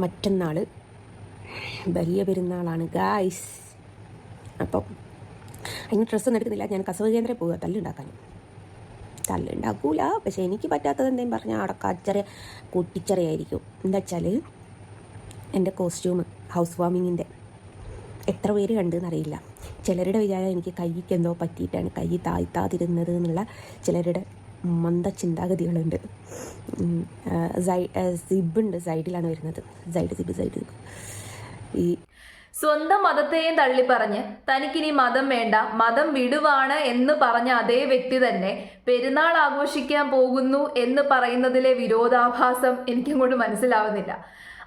മറ്റന്നാൾ വലിയ പെരുന്നാളാണ് ഗായ്സ് അപ്പം അതിന് ഡ്രസ്സൊന്നും എടുക്കുന്നില്ല. ഞാൻ കസവ് കേന്ദ്രം പോവുക തല്ലുണ്ടാക്കാൻ തല്ലുണ്ടാക്കൂല പക്ഷേ എനിക്ക് പറ്റാത്തത് എന്തെങ്കിലും പറഞ്ഞാൽ അവിടെ കച്ചറ കുട്ടിച്ചറയായിരിക്കും. എന്താ വെച്ചാൽ എന്റെ കോസ്റ്റ്യൂം ഹൗസ് വാമിങ്ങിന്റെ എത്ര പേര് കണ്ടെന്നറിയില്ല. ചിലരുടെ വിചാരം എനിക്ക് കൈക്ക് എന്തോ പറ്റിയിട്ടാണ് കൈ താഴ്ത്താതിരുന്നത് എന്നുള്ള ചിലരുടെ മന്ദ ചിന്താഗതികളുണ്ട്. സിബുണ്ട് സൈഡിലാണ് വരുന്നത്. Side zip side. ഈ സ്വന്തം മതത്തെയും തള്ളി പറഞ്ഞ് തനിക്കിനി മതം വേണ്ട മതം വിടുവാണ് എന്ന് പറഞ്ഞ അതേ വ്യക്തി തന്നെ പെരുന്നാൾ ആഘോഷിക്കാൻ പോകുന്നു എന്ന് പറയുന്നതിലെ വിരോധാഭാസം എനിക്കങ്ങോട്ട് മനസ്സിലാവുന്നില്ല.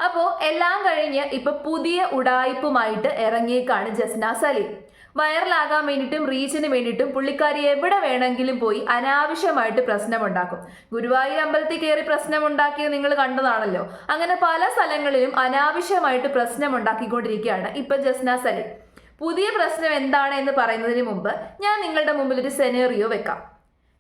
അപ്പോൾ എല്ലാം കഴിഞ്ഞ് ഇപ്പൊ പുതിയ ഉടായിപ്പുമായിട്ട് ഇറങ്ങിയേക്കാണ് ജസ്ന സലീം. വൈറലാകാൻ വേണ്ടിയിട്ടും റീച്ചിന് വേണ്ടിയിട്ടും പുള്ളിക്കാരി എവിടെ വേണമെങ്കിലും പോയി അനാവശ്യമായിട്ട് പ്രശ്നമുണ്ടാക്കും. ഗുരുവായൂർ അമ്പലത്തിൽ കയറി പ്രശ്നമുണ്ടാക്കിയത് നിങ്ങൾ കണ്ടതാണല്ലോ. അങ്ങനെ പല സ്ഥലങ്ങളിലും അനാവശ്യമായിട്ട് പ്രശ്നമുണ്ടാക്കിക്കൊണ്ടിരിക്കുകയാണ് ഇപ്പൊ ജസ്ന സലി. പുതിയ പ്രശ്നം എന്താണ് എന്ന് പറയുന്നതിന് മുമ്പ് ഞാൻ നിങ്ങളുടെ മുമ്പിൽ ഒരു സെനേറിയോ വെക്കാം.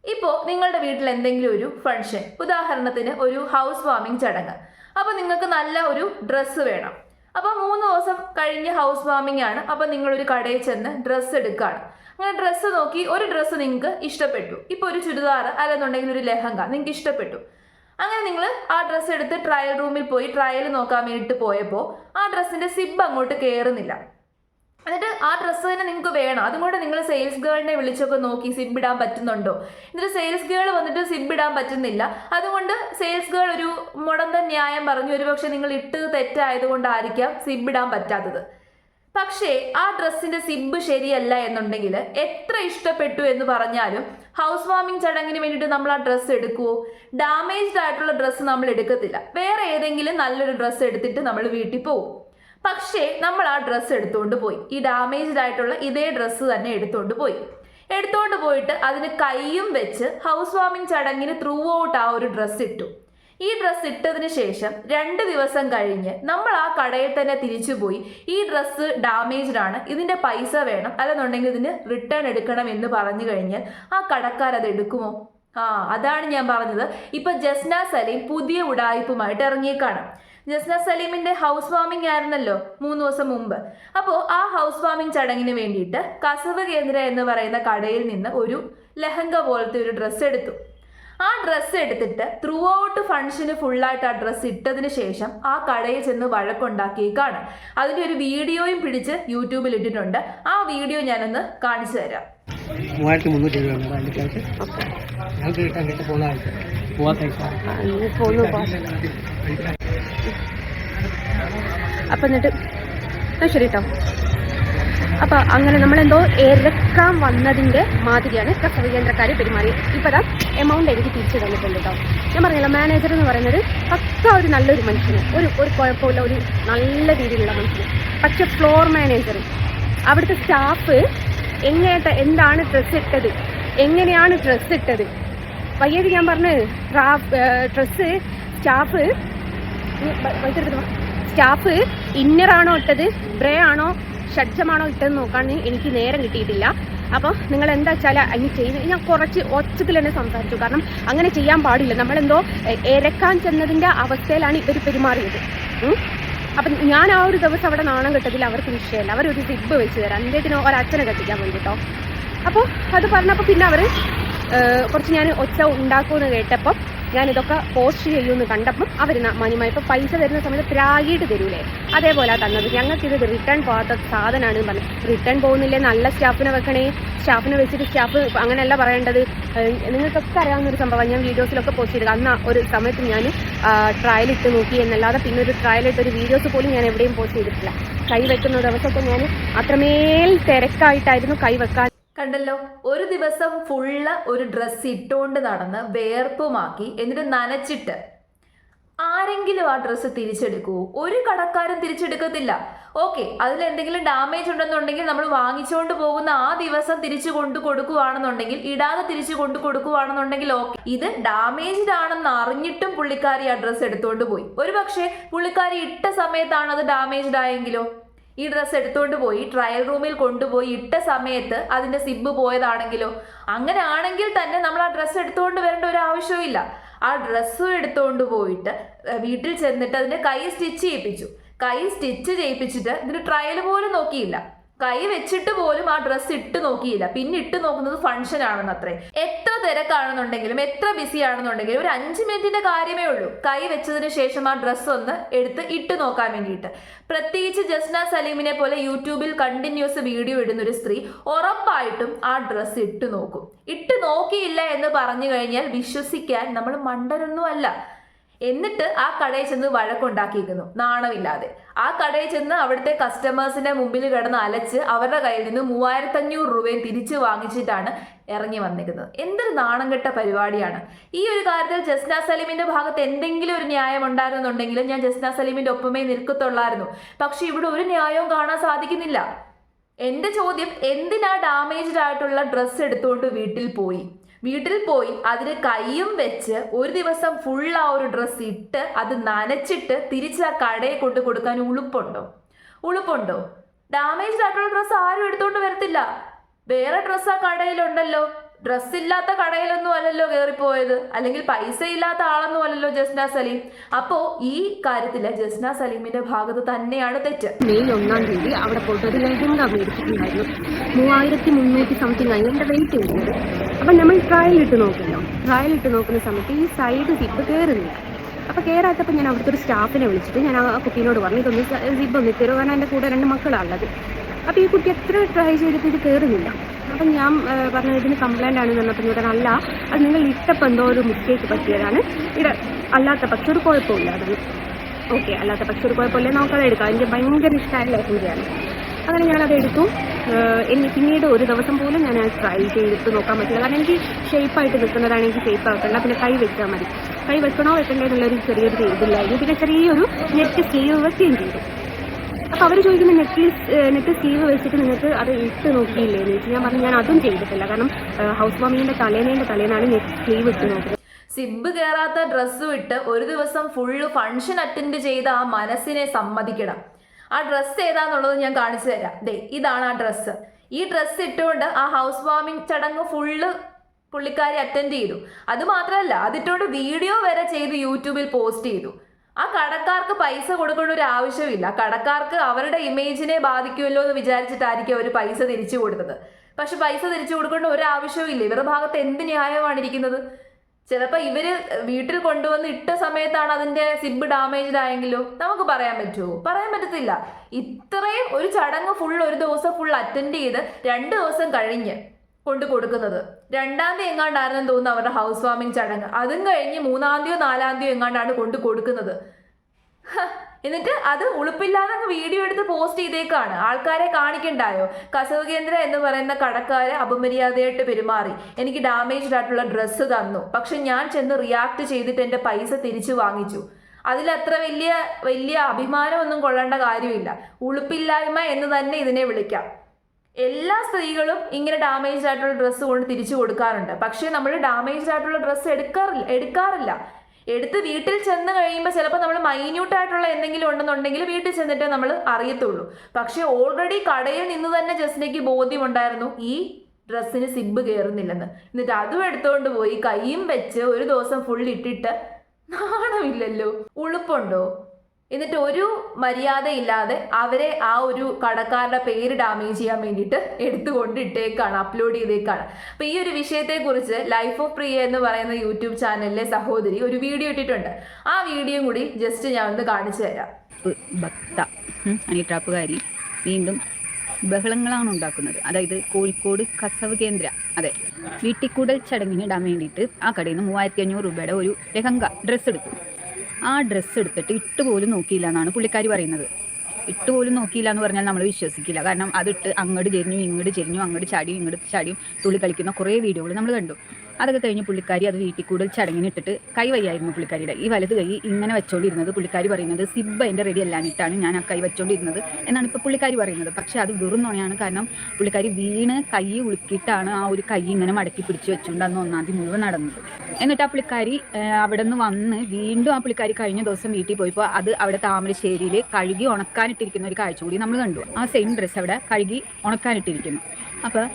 ഇപ്പോൾ നിങ്ങളുടെ വീട്ടിൽ എന്തെങ്കിലും ഒരു ഫംഗ്ഷൻ ഉദാഹരണത്തിന് ഒരു ഹൗസ് വാമിംഗ് ചടങ്ങ്. അപ്പോൾ നിങ്ങൾക്ക് നല്ല ഒരു ഡ്രസ്സ് വേണം. അപ്പോൾ മൂന്ന് ദിവസം കഴിഞ്ഞ് ഹൗസ് വാമിംഗ് ആണ്. അപ്പോൾ ഒരു കടയിൽ ചെന്ന് ഡ്രസ്സ് എടുക്കുകയാണ് അങ്ങനെ ഡ്രസ്സ് നോക്കി ഒരു ഡ്രസ്സ് നിങ്ങൾക്ക് ഇഷ്ടപ്പെട്ടു. ഇപ്പൊ ഒരു ചുരിദാർ അല്ലെന്നുണ്ടെങ്കിൽ ഒരു ലെഹങ്ക നിങ്ങൾക്ക് ഇഷ്ടപ്പെട്ടു. അങ്ങനെ നിങ്ങൾ ആ ഡ്രസ്സ് എടുത്ത് ട്രയൽ റൂമിൽ പോയി ട്രയൽ നോക്കാൻ വേണ്ടിയിട്ട് പോയപ്പോൾ ആ ഡ്രസ്സിന്റെ സിബ് അങ്ങോട്ട് കയറുന്നില്ല എന്നിട്ട് ആ ഡ്രസ്സ് തന്നെ നിങ്ങൾക്ക് വേണം. അതും കൂടെ നിങ്ങൾ സെയിൽസ് ഗേളിനെ വിളിച്ചൊക്കെ നോക്കി സിബ് ഇടാൻ പറ്റുന്നുണ്ടോ? എന്നിട്ട് സെയിൽസ് ഗേൾ വന്നിട്ട് സിബ് ഇടാൻ പറ്റുന്നില്ല. അതുകൊണ്ട് സെയിൽസ് ഗേൾ ഒരു മുടന്ത ന്യായം പറഞ്ഞു. ഒരുപക്ഷെ നിങ്ങൾ ഇട്ട് തെറ്റായതുകൊണ്ടായിരിക്കാം സിബ് ഇടാൻ പറ്റാത്തത്. പക്ഷേ ആ ഡ്രസ്സിന്റെ സിബ് ശരിയല്ല എന്നുണ്ടെങ്കിൽ എത്ര ഇഷ്ടപ്പെട്ടു എന്ന് പറഞ്ഞാലും ഹൗസ് വാമിംഗ് ചടങ്ങിന് വേണ്ടിയിട്ട് നമ്മൾ ആ ഡ്രസ്സ് എടുക്കുവോ? ഡാമേജ്ഡ് ആയിട്ടുള്ള ഡ്രസ്സ് നമ്മൾ എടുക്കത്തില്ല. വേറെ ഏതെങ്കിലും നല്ലൊരു ഡ്രസ്സ് എടുത്തിട്ട് നമ്മൾ വീട്ടിൽ പോകും പക്ഷേ നമ്മൾ ആ ഡ്രസ്സ് എടുത്തുകൊണ്ട് പോയി. ഈ ഡാമേജ്ഡ് ആയിട്ടുള്ള ഇതേ ഡ്രസ്സ് തന്നെ എടുത്തുകൊണ്ട് പോയി. എടുത്തുകൊണ്ട് പോയിട്ട് അതിന് കൈയും വെച്ച് ഹൗസ് വാമിംഗ് ചടങ്ങിന് ത്രൂ ഔട്ട് ആ ഒരു ഡ്രസ്സ് ഇട്ടു. ഈ ഡ്രസ്സ് ഇട്ടതിന് ശേഷം രണ്ട് ദിവസം കഴിഞ്ഞ് നമ്മൾ ആ കടയിൽ തന്നെ തിരിച്ചു പോയി. ഈ ഡ്രസ്സ് ഡാമേജ്ഡ് ആണ്. ഇതിന്റെ പൈസ വേണം. അല്ലെന്നുണ്ടെങ്കിൽ ഇതിന് റിട്ടേൺ എടുക്കണം എന്ന് പറഞ്ഞു കഴിഞ്ഞാൽ ആ കടക്കാർ അത് എടുക്കുമോ? ആ അതാണ് ഞാൻ പറഞ്ഞത്. ഇപ്പൊ ജസ്ന സലീം പുതിയ ഉടായ്പുമായിട്ട് ഇറങ്ങിയേക്കാണ്. ജസ്ന സലീമിന്റെ ഹൗസ് വാമിംഗ് ആയിരുന്നല്ലോ മൂന്ന് ദിവസം മുമ്പ്. അപ്പോൾ ആ ഹൗസ് വാമിംഗ് ചടങ്ങിന് വേണ്ടിയിട്ട് കസവ് കേന്ദ്ര എന്ന് പറയുന്ന കടയിൽ നിന്ന് ഒരു ലഹങ്ക പോലത്തെ ഒരു ഡ്രസ്സ് എടുത്തു. ആ ഡ്രസ്സ് എടുത്തിട്ട് ത്രൂ ഔട്ട് ഫംഗ്ഷന് ഫുള്ളായിട്ട് ആ ഡ്രസ്സ് ഇട്ടതിന് ശേഷം ആ കടയിൽ ചെന്ന് വഴക്കുണ്ടാക്കിയേക്കാണ്. അതിന്റെ ഒരു വീഡിയോയും പിടിച്ച് യൂട്യൂബിൽ ഇട്ടിട്ടുണ്ട്. ആ വീഡിയോ ഞാനൊന്ന് കാണിച്ചു തരാം. മൂവായിരത്തി മുന്നൂറ്റി ഞങ്ങൾക്ക് കിട്ടാൻ കിട്ടി പോകുന്ന പോന്നു. അപ്പം എന്നിട്ട് ശരി കേട്ടോ അപ്പോൾ അങ്ങനെ നമ്മളെന്തോ ഇറക്കാൻ വന്നതിന്റെ മാതിരിയാണ് കസ്റ്റമർ കേന്ദ്രക്കാർ പെരുമാറിയത് ഇപ്പോൾ അതാ എമൗണ്ട് എനിക്ക് തിരിച്ചു തന്നിട്ടുണ്ട് കേട്ടോ ഞാൻ പറഞ്ഞല്ലോ മാനേജർ എന്ന് പറയുന്നത് പക്ക ഒരു നല്ലൊരു മനുഷ്യന്. ഒരു ഒരു കുഴപ്പമില്ല ഒരു നല്ല രീതിയിലുള്ള മനുഷ്യന്. പക്ഷെ ഫ്ലോർ മാനേജർ അവിടുത്തെ സ്റ്റാഫ് എങ്ങനത്തെ എന്താണ് ഡ്രസ്സ് ഇട്ടത് എങ്ങനെയാണ് ഡ്രസ്സ് ഇട്ടത്? വയ്യത് ഞാൻ പറഞ്ഞത് ഡ്രസ്സ് സ്റ്റാഫ് സ്റ്റാഫ് ഇന്നറാണോ ഇട്ടത് ബ്രേ ആണോ ഷഡ്ജമാണോ ഇട്ടതെന്ന് നോക്കാൻ എനിക്ക് നേരം കിട്ടിയിട്ടില്ല. അപ്പോൾ നിങ്ങൾ എന്താ വെച്ചാൽ അതിന് ചെയ്യുന്നത് ഞാൻ കുറച്ച് ഒച്ചത്തിൽ തന്നെ സംസാരിച്ചു. കാരണം അങ്ങനെ ചെയ്യാൻ പാടില്ല. നമ്മളെന്തോ ഇരക്കാൻ ചെന്നതിന്റെ അവസ്ഥയിലാണ് ഇവർ പെരുമാറിയത്. അപ്പം ഞാൻ ആ ഒരു ദിവസം അവിടെ നാണം കെട്ടതിൽ അവർക്ക് വിഷയമല്ല. അവരൊരു സിബ് വെച്ച് തരാം. എന്തിനോ ഒരച്ഛനെ കത്തിക്കാൻ വേണ്ടിട്ടോ അപ്പോൾ അത് പറഞ്ഞപ്പോൾ പിന്നെ അവർ കുറച്ച് ഞാൻ ഒച്ച ഉണ്ടാക്കുമെന്ന് കേട്ടപ്പം ഞാൻ ഇതൊക്കെ പോസ്റ്റ് ചെയ്യുമെന്ന് കണ്ടപ്പം അവർ മനുമായി ഇപ്പോൾ പൈസ തരുന്ന സമയത്ത് പ്രാഗിയിട്ട് തരൂലേ. അതേപോലെ തന്നത് ഞങ്ങൾക്ക് ഇത് റിട്ടേൺ പോകാത്ത സാധനമാണ് പറഞ്ഞു. റിട്ടേൺ പോകുന്നില്ലേ? നല്ല സ്റ്റാഫിനെ വെക്കണേ. സ്റ്റാഫിനെ വെച്ചിട്ട് സ്റ്റാഫ് അങ്ങനെയല്ല പറയേണ്ടത്. നിങ്ങൾക്കൊക്കെ അറിയാവുന്ന ഒരു സംഭവം ഞാൻ വീഡിയോസിലൊക്കെ പോസ്റ്റ് ചെയ്തത്. അന്ന് ഒരു സമയത്ത് ഞാൻ ട്രയൽ ഇട്ട് നോക്കി എന്നല്ലാതെ പിന്നെ ഒരു ട്രയൽ ഇട്ട് ഒരു വീഡിയോസ് പോലും ഞാൻ എവിടെയും പോസ്റ്റ് ചെയ്തിട്ടില്ല. കൈ വെക്കുന്ന ദിവസമൊക്കെ ഞാൻ അത്രമേൽ തിരക്കായിട്ടായിരുന്നു കൈ വെക്കാൻ കണ്ടല്ലോ ഒരു ദിവസം ഫുള്ള് ഒരു ഡ്രസ്സ് ഇട്ടുകൊണ്ട് നടന്ന് വേർപ്പുമാക്കി എന്നിട്ട് നനച്ചിട്ട്. ആരെങ്കിലും ആ ഡ്രസ്സ് തിരിച്ചെടുക്കൂ. ഒരു കടക്കാരും തിരിച്ചെടുക്കത്തില്ല. ഓക്കെ അതിൽ എന്തെങ്കിലും ഡാമേജ് ഉണ്ടെന്നുണ്ടെങ്കിൽ നമ്മൾ വാങ്ങിച്ചുകൊണ്ട് പോകുന്ന ആ ദിവസം തിരിച്ചു കൊണ്ടു കൊടുക്കുവാണെന്നുണ്ടെങ്കിൽ ഇടാതെ തിരിച്ചു കൊണ്ടു കൊടുക്കുവാണെന്നുണ്ടെങ്കിൽ ഓക്കെ ഇത് ഡാമേജ്ഡ് ആണെന്ന് അറിഞ്ഞിട്ടും പുള്ളിക്കാരി ആ ഡ്രസ്സ് എടുത്തുകൊണ്ട് പോയി. ഒരു പക്ഷേ പുള്ളിക്കാരി ഇട്ട സമയത്താണ് അത് ഡാമേജ്ഡ് ആയെങ്കിലോ? ഈ ഡ്രസ്സ് എടുത്തുകൊണ്ട് പോയി ട്രയൽ റൂമിൽ കൊണ്ടുപോയി ഇട്ട സമയത്ത് അതിന്റെ സിബ് പോയതാണെങ്കിലോ? അങ്ങനെ ആണെങ്കിൽ തന്നെ നമ്മൾ ആ ഡ്രസ്സ് എടുത്തുകൊണ്ട് വരേണ്ട ഒരു ആവശ്യമില്ല ആ ഡ്രസ്സും എടുത്തുകൊണ്ട് പോയിട്ട് വീട്ടിൽ ചെന്നിട്ട് അതിന്റെ കൈ സ്റ്റിച്ച് ചെയ്യിപ്പിച്ചു. കൈ സ്റ്റിച്ച് ചെയ്യിപ്പിച്ചിട്ട് ഇതിന് ട്രയൽ പോലും നോക്കിയില്ല. കൈ വെച്ചിട്ട് പോലും ആ ഡ്രസ്സ് ഇട്ട് നോക്കിയില്ല. പിന്നെ ഇട്ട് നോക്കുന്നത് ഫംഗ്ഷൻ ആണെന്ന് അത്രേ എത്ര തിരക്കാണെന്നുണ്ടെങ്കിലും എത്ര ബിസി ആണെന്നുണ്ടെങ്കിലും ഒരു അഞ്ച് മിനിറ്റിന്റെ കാര്യമേ ഉള്ളൂ. കൈ വെച്ചതിന് ശേഷം ആ ഡ്രസ്സ് ഒന്ന് എടുത്ത് ഇട്ട് നോക്കാൻ വേണ്ടിയിട്ട്. പ്രത്യേകിച്ച് ജസ്ന സലീമിനെ പോലെ യൂട്യൂബിൽ കണ്ടിന്യൂസ് വീഡിയോ ഇടുന്ന ഒരു സ്ത്രീ ഉറപ്പായിട്ടും ആ ഡ്രസ്സ് ഇട്ട് നോക്കും. ഇട്ട് നോക്കിയില്ല എന്ന് പറഞ്ഞു കഴിഞ്ഞാൽ വിശ്വസിക്കാൻ നമ്മൾ മണ്ടനൊന്നും അല്ല. എന്നിട്ട് ആ കടയിൽ ചെന്ന് വഴക്കുണ്ടാക്കിയിരിക്കുന്നു. നാണമില്ലാതെ. ആ കടയിൽ ചെന്ന് അവിടുത്തെ കസ്റ്റമേഴ്സിന്റെ മുമ്പിൽ കിടന്ന് അലച്ച് അവരുടെ കയ്യിൽ നിന്ന് മൂവായിരത്തഞ്ഞൂറ് രൂപയും തിരിച്ചു വാങ്ങിച്ചിട്ടാണ് ഇറങ്ങി വന്നിരിക്കുന്നത്. എന്തൊരു നാണം കെട്ട പരിപാടിയാണ്. ഈ ഒരു കാര്യത്തിൽ ജസ്ന സലീമിന്റെ ഭാഗത്ത് എന്തെങ്കിലും ഒരു ന്യായം ഉണ്ടായിരുന്നുണ്ടെങ്കിൽ ഞാൻ ജസ്ന സലീമിന്റെ ഒപ്പമേ നിൽക്കത്തുള്ളായിരുന്നു. പക്ഷെ ഇവിടെ ഒരു ന്യായവും കാണാൻ സാധിക്കുന്നില്ല. എന്റെ ചോദ്യം എന്തിനാ ഡാമേജ്ഡ് ആയിട്ടുള്ള ഡ്രസ്സ് എടുത്തുകൊണ്ട് വീട്ടിൽ പോയി? വീട്ടിൽ പോയി അതിന് കൈയും വെച്ച് ഒരു ദിവസം ഫുൾ ആ ഒരു ഡ്രസ്സ് ഇട്ട് അത് നനച്ചിട്ട് തിരിച്ച് ആ കടയിൽ കൊണ്ട് കൊടുക്കാൻ ഉളുപ്പുണ്ടോ? ഉളുപ്പുണ്ടോ? ഡാമേജ് ആയിട്ടുള്ള ഡ്രസ്സ് ആരും എടുത്തോണ്ട് വരത്തില്ല. വേറെ ഡ്രസ്സ് ആ കടയിലുണ്ടല്ലോ. ഡ്രസ്സ് ഇല്ലാത്ത കടയിലൊന്നും അല്ലല്ലോ കയറിപ്പോയത് അല്ലെങ്കിൽ പൈസ ഇല്ലാത്ത ആളൊന്നും അല്ലല്ലോ ജസ്ന സലീം. അപ്പോ ഈ കാര്യത്തിൽ ജസ്ന സലീമിന്റെ ഭാഗത്ത് തന്നെയാണ് തെറ്റ്. മെയ് ഒന്നാം തീയതി അവിടെ പോയിട്ട് ഒരു ലെഹങ്ക മേടിച്ചിട്ടുണ്ടായിരുന്നു മൂവായിരത്തി മുന്നൂറ്റി സംതിങ് ആയി റേറ്റ് വരുന്നത്. അപ്പം നമ്മൾ നോക്കുമല്ലോ. ട്രയൽ ഇട്ട് നോക്കുന്ന സമയത്ത് ഈ സൈഡ് സിപ്പ് കയറുന്നില്ല അപ്പോൾ കയറാത്തപ്പോൾ ഞാൻ അവിടുത്തെ ഒരു സ്റ്റാഫിനെ വിളിച്ചിട്ട് ഞാൻ ആ കുട്ടീനോട് പറഞ്ഞു ഇതൊന്ന് സിബ് ഒന്ന് കയറുക കാരണം എന്റെ കൂടെ രണ്ട് മക്കളാണുള്ളത് അപ്പോൾ ഈ കുട്ടി എത്ര ട്രൈ ചെയ്തിട്ട് ഇത് കയറുന്നില്ല അപ്പം ഞാൻ പറഞ്ഞത് ഇതിന് കംപ്ലൈന്റ് ആണ് പറഞ്ഞപ്പോൾ അല്ല അത് നിങ്ങൾ ഇട്ടപ്പോൾ എന്തോ ഒരു മിസ്റ്റേക്ക് പറ്റിയതാണ്. ഇട അല്ലാത്ത പക്ഷെ ഒരു കുഴപ്പമില്ല അതാണ് ഓക്കെ അല്ലാത്ത പക്ഷെ ഒരു കുഴപ്പമില്ല. നമുക്കത് എടുക്കാം. എനിക്ക് ഭയങ്കര ഇഷ്ടമായ ലഹങ്കയാണ് അങ്ങനെ ഞാനത് എടുത്തു. എനിക്ക് പിന്നീട് ഒരു ദിവസം പോലും ഞാൻ ട്രൈ ചെയ്തിട്ട് നോക്കാൻ പറ്റില്ല. കാരണം എനിക്ക് ഷേപ്പായിട്ട് നിൽക്കുന്നതാണ് എനിക്ക് ഷേപ്പ് ആക്കണ്ട പിന്നെ കൈ വെച്ചാൽ മതി. കൈ വെക്കണോ വെക്കണ്ടേ എന്നുള്ളൊരു ചെറിയൊരു ഇതില്ലായിരുന്നു പിന്നെ ചെറിയൊരു നെറ്റ് സ്ലീവ് ചെയ്യും ചെയ്തു. അപ്പോൾ അവർ ചോദിക്കുന്ന നെക്ലേസ് നെറ്റ് സ്ലീവ് വെച്ചിട്ട് നിങ്ങൾക്ക് അത് ഇട്ട് നോക്കിയില്ലേ? എന്ന് ഞാൻ പറഞ്ഞു ഞാൻ അതും ചെയ്തിട്ടില്ല. കാരണം ഹൗസ് വാമിങ്ങിന്റെ തലേനേന്റെ തലേനാണ് നെറ്റ് സ്ലീവ് ഇട്ട് നോക്കുന്നത്. സിബ് കയറാത്ത ഡ്രസ്സ് വിട്ട് ഒരു ദിവസം ഫുള്ള് ഫംഗ്ഷൻ അറ്റൻഡ് ചെയ്ത ആ മനസ്സിനെ സമ്മതിക്കണം. ആ ഡ്രസ്സ് ഏതാന്നുള്ളത് ഞാൻ കാണിച്ചു തരാം. ദേ ഇതാണ് ആ ഡ്രസ്സ് ഈ ഡ്രസ്സ് ഇട്ടുകൊണ്ട് ആ ഹൗസ് വാമിംഗ് ചടങ്ങ് ഫുള്ള് പുള്ളിക്കാരി അറ്റൻഡ് ചെയ്തു. അത് മാത്രമല്ല അതിട്ടോണ്ട് വീഡിയോ വരെ ചെയ്ത് യൂട്യൂബിൽ പോസ്റ്റ് ചെയ്തു. ആ കടക്കാർക്ക് പൈസ കൊടുക്കേണ്ട ഒരു ആവശ്യമില്ല. കടക്കാർക്ക് അവരുടെ ഇമേജിനെ ബാധിക്കുമല്ലോ എന്ന് വിചാരിച്ചിട്ടായിരിക്കും അവർ പൈസ തിരിച്ചു കൊടുത്തത്. പക്ഷെ പൈസ തിരിച്ചു കൊടുക്കേണ്ട ഒരു ആവശ്യവും ഇല്ല ഇവരുടെ ഭാഗത്ത് എന്ത് ന്യായമാണ് ഇരിക്കുന്നത്? ചിലപ്പോൾ ഇവർ വീട്ടിൽ കൊണ്ടുവന്ന് ഇട്ട സമയത്താണ് അതിന്റെ സിബ് ഡാമേജ്ഡ് ആയെങ്കിലോ? നമുക്ക് പറയാൻ പറ്റുമോ? പറയാൻ പറ്റത്തില്ല. ഇത്രയും ഒരു ചടങ്ങ് ഫുൾ ഒരു ദിവസം ഫുൾ അറ്റൻഡ് ചെയ്ത് രണ്ട് ദിവസം കഴിഞ്ഞ് കൊണ്ട് കൊടുക്കുന്നത്. രണ്ടാം തീയതി എങ്ങാണ്ടായിരുന്നു തോന്നുന്നു അവരുടെ ഹൗസ് വാമിംഗ് ചടങ്ങ്. അതും കഴിഞ്ഞ് മൂന്നാം തീയതിയോ നാലാം തീയതിയോ എങ്ങാണ്ടാണ് കൊണ്ട് കൊടുക്കുന്നത്. എന്നിട്ട് അത് ഉളുപ്പില്ലാതെ വീഡിയോ എടുത്ത് പോസ്റ്റ് ചെയ്തേക്കാണ്. ആൾക്കാരെ കാണിക്കണ്ടായോ? കസവ് കേന്ദ്ര എന്ന് പറയുന്ന കടക്കാരെ അപമര്യാദയായിട്ട് പെരുമാറി. എനിക്ക് ഡാമേജ്ഡ് ആയിട്ടുള്ള ഡ്രസ്സ് തന്നു. പക്ഷെ ഞാൻ ചെന്ന് റിയാക്ട് ചെയ്തിട്ട് എന്റെ പൈസ തിരിച്ചു വാങ്ങിച്ചു. അതിലത്ര വലിയ വലിയ അഭിമാനമൊന്നും കൊള്ളേണ്ട കാര്യമില്ല. ഉളുപ്പില്ലായ്മ എന്ന് തന്നെ ഇതിനെ വിളിക്കാം. എല്ലാ സ്ത്രീകളും ഇങ്ങനെ ഡാമേജ്ഡ് ആയിട്ടുള്ള ഡ്രസ്സ് കൊണ്ട് തിരിച്ചു കൊടുക്കാറുണ്ട്. പക്ഷേ നമ്മൾ ഡാമേജ്ഡ് ആയിട്ടുള്ള ഡ്രസ്സ് എടുക്കാറില്ല എടുക്കാറില്ല. എടുത്ത് വീട്ടിൽ ചെന്ന് കഴിയുമ്പോൾ ചിലപ്പോൾ നമ്മൾ മൈന്യൂട്ട് ആയിട്ടുള്ള എന്തെങ്കിലും ഉണ്ടെന്നുണ്ടെങ്കിൽ വീട്ടിൽ ചെന്നിട്ടേ നമ്മൾ അറിയത്തുള്ളൂ. പക്ഷേ ഓൾറെഡി കടയിൽ നിന്ന് തന്നെ ജസ്നയ്ക്ക് ബോധ്യമുണ്ടായിരുന്നു ഈ ഡ്രസ്സിന് സിബ് കയറുന്നില്ലെന്ന് എന്നിട്ട് അതും എടുത്തുകൊണ്ട് പോയി കൈയും വെച്ച് ഒരു ദിവസം ഫുൾ ഇട്ടിട്ട് നാണമില്ലല്ലോ. ഉളുപ്പുണ്ടോ? എന്നിട്ട് ഒരു മര്യാദയില്ലാതെ അവരെ ആ ഒരു കടക്കാരുടെ പേര് ഡാമേജ് ചെയ്യാൻ വേണ്ടിയിട്ട് എടുത്തുകൊണ്ട് ഇട്ടേക്കാണ് അപ്ലോഡ് ചെയ്തേക്കാണ്. അപ്പൊ ഈ ഒരു വിഷയത്തെക്കുറിച്ച് ലൈഫ് ഓഫ് പ്രിയ എന്ന് പറയുന്ന യൂട്യൂബ് ചാനലിലെ സഹോദരി ഒരു വീഡിയോ ഇട്ടിട്ടുണ്ട്. ആ വീഡിയോ കൂടി ജസ്റ്റ് ഞാൻ ഒന്ന് കാണിച്ചു തരാം. അനിട്രാപ്പുകാരി വീണ്ടും ബഹളങ്ങളാണ് ഉണ്ടാക്കുന്നത്. അതായത് കോഴിക്കോട് കസവ് കേന്ദ്ര അതെ വീട്ടിക്കൂടൽ ചടങ്ങിന് ഇടാൻ വേണ്ടിയിട്ട് ആ കടയിൽ നിന്ന് മൂവായിരത്തി അഞ്ഞൂറ് രൂപയുടെ ഒരു ലഹങ്ക ഡ്രസ്സ് എടുത്തു. ആ ഡ്രസ്സ് എടുത്തിട്ട് ഇട്ട് പോലും നോക്കിയില്ല എന്നാണ് പുള്ളിക്കാരി പറയുന്നത്. ഇട്ട് പോലും നോക്കിയില്ല എന്ന് പറഞ്ഞാൽ നമ്മൾ വിശ്വസിക്കില്ല. കാരണം അതിട്ട് അങ്ങോട്ട് ചെരിഞ്ഞു ഇങ്ങോട്ട് ചെരിഞ്ഞു അങ്ങോട്ട് ചാടിയും ഇങ്ങോട്ട് ചാടിയും തുള്ളി കളിക്കുന്ന കുറേ വീഡിയോകൾ നമ്മൾ കണ്ടു. അതൊക്കെ കഴിഞ്ഞ് പുള്ളിക്കാരി അത് വീട്ടിൽ കൂടുതൽ ചടങ്ങിനിട്ടിട്ട് കൈ വയ്യായിരുന്നു പുള്ളിക്കാരിയുടെ. ഈ വലത് കൈ ഇങ്ങനെ വെച്ചോണ്ടിരുന്നത് പുള്ളിക്കാരി പറയുന്നത് സിബ് അതിന്റെ റെഡി അല്ലാഞ്ഞിട്ടാണ് ഞാൻ ആ കൈ വെച്ചോണ്ടിരുന്നത് എന്നാണ് ഇപ്പോൾ പുള്ളിക്കാരി പറയുന്നത്. പക്ഷേ അത് വെറും നുണയാണ്. കാരണം പുള്ളിക്കാരി വീണ് കൈ ഉളുക്കിയിട്ടാണ് ആ ഒരു കൈ ഇങ്ങനെ മടക്കി പിടിച്ച് വെച്ചുകൊണ്ട് അന്ന് ഒന്നാം തീയതി മുഴുവൻ നടന്നത്. എന്നിട്ട് ആ പുള്ളിക്കാരി അവിടെ നിന്ന് വന്ന് വീണ്ടും ആ പുള്ളിക്കാരി കഴിഞ്ഞ ദിവസം വീട്ടിൽ പോയപ്പോൾ അത് അവിടെ താമരശ്ശേരിയിൽ കഴുകി ഉണക്കാനിട്ടിരിക്കുന്ന ഒരു കാഴ്ച കൂടി നമ്മൾ കണ്ടു. ആ സെയിം ഡ്രസ്സ് അവിടെ കഴുകി ഉണക്കാനിട്ടിരിക്കുന്നു. അപ്പോൾ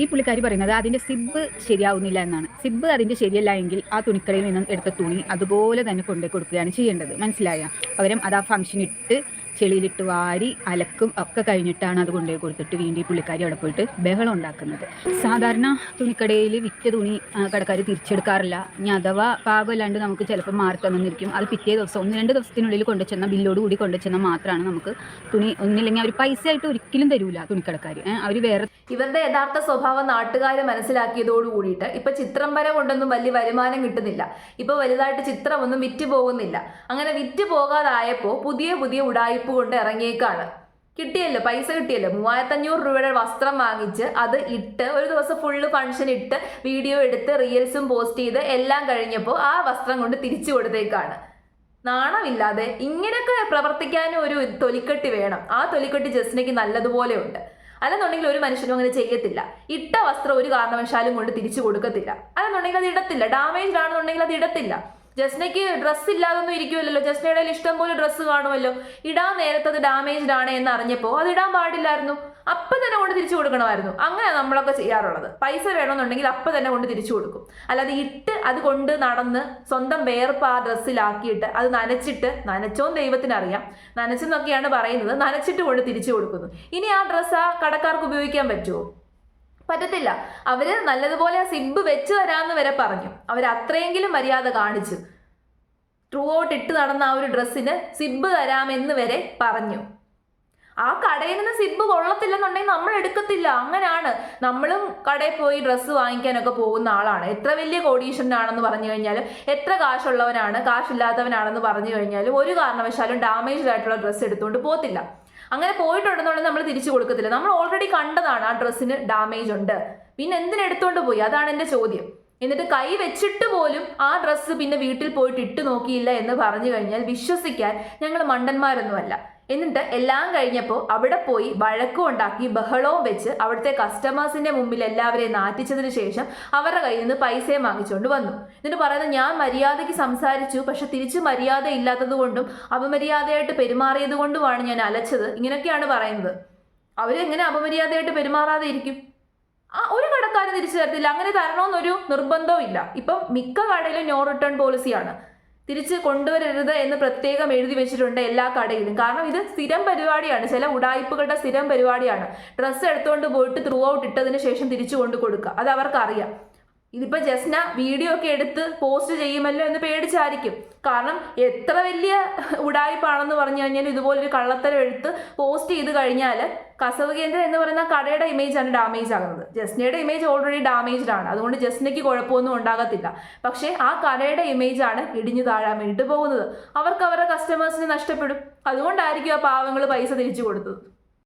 ഈ പുള്ളിക്കാരി പറയുന്നത് അതിന്റെ സിബ് ശരിയാവുന്നില്ല എന്നാണ്. സിബ് അതിന്റെ ശരിയല്ല എങ്കിൽ ആ തുണിക്കടയിൽ നിന്നും എടുത്ത തുണി അതുപോലെ തന്നെ കൊണ്ടുപോയി കൊടുക്കുകയാണ് ചെയ്യേണ്ടത്. മനസ്സിലായ? പകരം അത് ആ ഫംഗ്ഷൻ ഇട്ട് ചെളിയിലിട്ട് വാരി അലക്കും ഒക്കെ കഴിഞ്ഞിട്ടാണ് അത് കൊണ്ടുപോയി കൊടുത്തിട്ട് വീണ്ടും പുള്ളിക്കാരി അവിടെ പോയിട്ട് ബഹളം ഉണ്ടാക്കുന്നത്. സാധാരണ തുണിക്കടയിൽ വിറ്റ തുണി കടക്കാർ തിരിച്ചെടുക്കാറില്ല. ഇനി അഥവാ പാകമല്ലാണ്ട് നമുക്ക് ചിലപ്പോൾ മാറി തന്നിരിക്കും. അത് പിറ്റേ ദിവസം ഒന്ന് രണ്ട് ദിവസത്തിനുള്ളിൽ കൊണ്ടുചെന്ന ബില്ലോട് കൂടി കൊണ്ടുചെന്നാൽ മാത്രമാണ് നമുക്ക് തുണി ഒന്നില്ലെങ്കിൽ അവർ പൈസ ആയിട്ട് ഒരിക്കലും തരൂല തുണിക്കടക്കാർ അവർ വേറെ ഇവരുടെ യഥാർത്ഥ സ്വഭാവം നാട്ടുകാർ മനസ്സിലാക്കിയതോട് കൂടിയിട്ട് ഇപ്പൊ ചിത്രം വര കൊണ്ടൊന്നും വലിയ വരുമാനം കിട്ടുന്നില്ല. ഇപ്പൊ വലുതായിട്ട് ചിത്രമൊന്നും വിറ്റ് പോകുന്നില്ല. അങ്ങനെ വിറ്റ് പോകാതായപ്പോൾ പുതിയ പുതിയ ഉടായ്പ കൊണ്ട് ഇറങ്ങിയേക്കാണ്. കിട്ടിയല്ലോ പൈസ കിട്ടിയല്ലോ. മൂവായിരത്തഞ്ഞൂറ് രൂപയുടെ വസ്ത്രം വാങ്ങിച്ച് അത് ഇട്ട് ഒരു ദിവസം ഫുള്ള് ഫംഗ്ഷൻ ഇട്ട് വീഡിയോ എടുത്ത് റീൽസും പോസ്റ്റ് ചെയ്ത് എല്ലാം കഴിഞ്ഞപ്പോൾ ആ വസ്ത്രം കൊണ്ട് തിരിച്ചു കൊടുത്തേക്കാണ്. നാണമില്ലാതെ ഇങ്ങനെയൊക്കെ പ്രവർത്തിക്കാനും ഒരു തൊലിക്കെട്ടി വേണം. ആ തൊലിക്കെട്ടി ജസ്റ്റിനേക്ക് നല്ലതുപോലെ ഉണ്ട്. അല്ലെന്നുണ്ടെങ്കിൽ ഒരു മനുഷ്യനും അങ്ങനെ ചെയ്യത്തില്ല. ഇട്ട വസ്ത്രം ഒരു കാരണവശാലും കൊണ്ട് തിരിച്ചു കൊടുക്കത്തില്ല. അല്ലെന്നുണ്ടെങ്കിൽ അത് ഇടത്തില്ല. ഡാമേജ് ആണെന്നുണ്ടെങ്കിൽ അത് ഇടത്തില്ല. ജസ്നയ്ക്ക് ഡ്രസ്സ് ഇല്ലാതൊന്നും ഇരിക്കുമല്ലോ. ജസ്നയുടെ ഇഷ്ടം പോലെ ഡ്രസ്സ് കാണുമല്ലോ. ഇടാൻ നേരത്തെ അത് ഡാമേജ്ഡ് ആണ് എന്ന് അറിഞ്ഞപ്പോൾ അത് ഇടാൻ പാടില്ലായിരുന്നു. അപ്പം തന്നെ കൊണ്ട് തിരിച്ചു കൊടുക്കണമായിരുന്നു. അങ്ങനെ നമ്മളൊക്കെ ചെയ്യാറുള്ളത്. പൈസ വേണമെന്നുണ്ടെങ്കിൽ അപ്പം തന്നെ കൊണ്ട് തിരിച്ചു കൊടുക്കും. അല്ലാതെ ഇട്ട് അത് കൊണ്ട് നടന്ന് സ്വന്തം വേർപ്പ് ആ ഡ്രസ്സിലാക്കിയിട്ട് അത് നനച്ചിട്ട് നനച്ചോന്ന് ദൈവത്തിനറിയാം. നനച്ചെന്നൊക്കെയാണ് പറയുന്നത്. നനച്ചിട്ട് കൊണ്ട് തിരിച്ചു കൊടുക്കുന്നു. ഇനി ആ ഡ്രസ്സ് ആ കടക്കാർക്ക് ഉപയോഗിക്കാൻ പറ്റുമോ? പറ്റത്തില്ല. അവർ നല്ലതുപോലെ സിബ് വെച്ച് തരാമെന്ന് വരെ പറഞ്ഞു. അവർ അത്രയെങ്കിലും മര്യാദ കാണിച്ചു. ട്രൂ ഔട്ട് ഇട്ട് നടന്ന ആ ഒരു ഡ്രസ്സിന് സിബ് തരാമെന്ന് വരെ പറഞ്ഞു. ആ കടയിൽ നിന്ന് സിബ് കൊള്ളത്തില്ലെന്നുണ്ടെങ്കിൽ നമ്മൾ എടുക്കത്തില്ല. അങ്ങനെയാണ് നമ്മളും കടയിൽ പോയി ഡ്രസ്സ് വാങ്ങിക്കാനൊക്കെ പോകുന്ന ആളാണ്. എത്ര വലിയ കോടീശ്വരനാണെന്ന് പറഞ്ഞു കഴിഞ്ഞാലും എത്ര കാശുള്ളവനാണ് കാശില്ലാത്തവനാണെന്ന് പറഞ്ഞു കഴിഞ്ഞാലും ഒരു കാരണവശാലും ഡാമേജ്ഡ് ആയിട്ടുള്ള ഡ്രസ്സ് എടുത്തുകൊണ്ട് പോകത്തില്ല. അങ്ങനെ പോയിട്ടുണ്ടെന്നുള്ളത് നമ്മൾ തിരിച്ചു കൊടുക്കത്തില്ല. നമ്മൾ ഓൾറെഡി കണ്ടതാണ് ആ ഡ്രസ്സിന് ഡാമേജ് ഉണ്ട്. പിന്നെ എന്തിനെടുത്തോണ്ട് പോയി? അതാണ് എന്റെ ചോദ്യം. എന്നിട്ട് കൈ വെച്ചിട്ട് പോലും ആ ഡ്രസ്സ് പിന്നെ വീട്ടിൽ പോയിട്ട് ഇട്ട് നോക്കിയില്ല എന്ന് പറഞ്ഞു കഴിഞ്ഞാൽ വിശ്വസിക്കാൻ ഞങ്ങൾ മണ്ടന്മാരൊന്നുമല്ല. എന്നിട്ട് എല്ലാം കഴിഞ്ഞപ്പോൾ അവിടെ പോയി വഴക്കും ഉണ്ടാക്കി ബഹളവും വെച്ച് അവിടുത്തെ കസ്റ്റമേഴ്സിന്റെ മുമ്പിൽ എല്ലാവരെയും നാറ്റിച്ചതിന് ശേഷം അവരുടെ കയ്യിൽ നിന്ന് പൈസയും വാങ്ങിച്ചുകൊണ്ട് വന്നു. എന്നിട്ട് പറയുന്നത് ഞാൻ മര്യാദയ്ക്ക് സംസാരിച്ചു പക്ഷെ തിരിച്ച് മര്യാദ ഇല്ലാത്തത് കൊണ്ടും അപമര്യാദയായിട്ട് പെരുമാറിയത് കൊണ്ടുമാണ് ഞാൻ അലച്ചത്. ഇങ്ങനെയൊക്കെയാണ് പറയുന്നത്. അവരെങ്ങനെ അപമര്യാദയായിട്ട് പെരുമാറാതെ ഇരിക്കും? ആ ഒരു കടക്കാരും തിരിച്ചു തരത്തില്ല. അങ്ങനെ തരണമെന്നൊരു നിർബന്ധവും ഇല്ല. ഇപ്പം മിക്ക കടയിലും നോ റിട്ടേൺ പോളിസിയാണ് തിരിച്ച് കൊണ്ടുവരരുത് എന്ന് പ്രത്യേകം എഴുതി വെച്ചിട്ടുണ്ട് എല്ലാ കടയിലും. കാരണം ഇത് സ്ഥിരം പരിപാടിയാണ്. ചില ഉടായ്പകളുടെ സ്ഥിരം പരിപാടിയാണ്. ഡ്രസ്സ് എടുത്തുകൊണ്ട് പോയിട്ട് ത്രൂ ഔട്ട് ഇട്ടതിന് ശേഷം തിരിച്ചു കൊണ്ട് കൊടുക്കുക അത് അവർക്കറിയാം. ഇതിപ്പോ ജസ്ന വീഡിയോ ഒക്കെ എടുത്ത് പോസ്റ്റ് ചെയ്യുമല്ലോ എന്ന് പേടിച്ചായിരിക്കും. കാരണം എത്ര വലിയ ഉടായ്പാണെന്ന് പറഞ്ഞു കഴിഞ്ഞാൽ ഇതുപോലൊരു കള്ളത്തരം എടുത്ത് പോസ്റ്റ് ചെയ്ത് കഴിഞ്ഞാൽ കസവ് കേന്ദ്രം എന്ന് പറയുന്ന കടയുടെ ഇമേജ് ആണ് ഡാമേജ് ആകുന്നത്. ജസ്നയുടെ ഇമേജ് ഓൾറെഡി ഡാമേജ്ഡ് ആണ്. അതുകൊണ്ട് ജസ്നയ്ക്ക് കുഴപ്പമൊന്നും ഉണ്ടാകത്തില്ല. പക്ഷേ ആ കടയുടെ ഇമേജ് ആണ് ഇടിഞ്ഞു താഴാൻ വേണ്ടിയിട്ട് പോകുന്നത്. അവർക്ക് അവരുടെ കസ്റ്റമേഴ്സിന് നഷ്ടപ്പെടും. അതുകൊണ്ടായിരിക്കും ആ പാവങ്ങൾ പൈസ തിരിച്ചു കൊടുത്തത്.